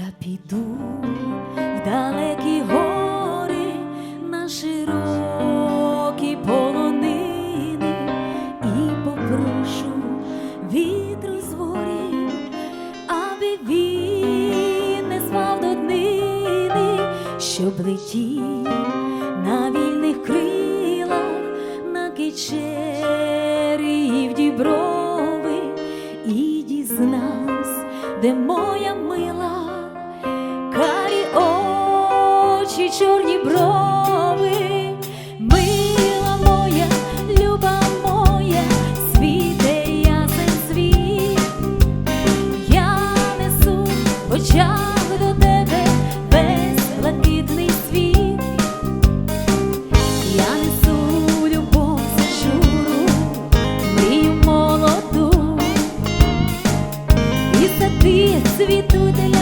Я піду в далекі гори на широкі полонини і попрошу вітру з ворів, аби він не звав до днини, щоб летів на вільних крилах на кичері діброви і дізнавсь, де моя мила, чорні брови, мила моя, люба моя, світе ясен світ, я несу в до тебе весь блакитний світ. Я несу любов журу, мрію молоду, і сади цвітуть для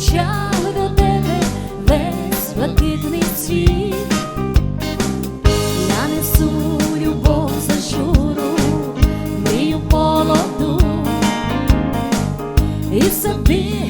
в до тебе весь блакитний світ. Я несу любов за журу, мрію молоду, і сади цвітуть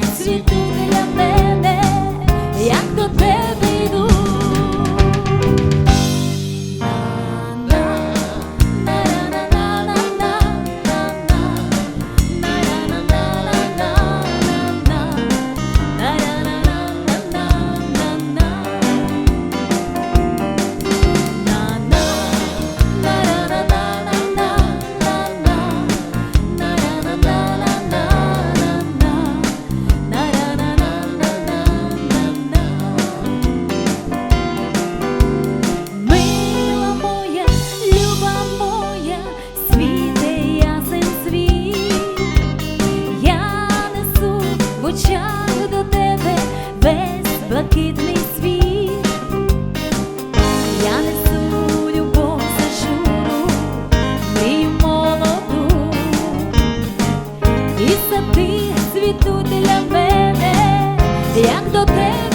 очах до тебе весь блакитний світ, я несу любов за молоду, і сади світу для мене, як до тебе.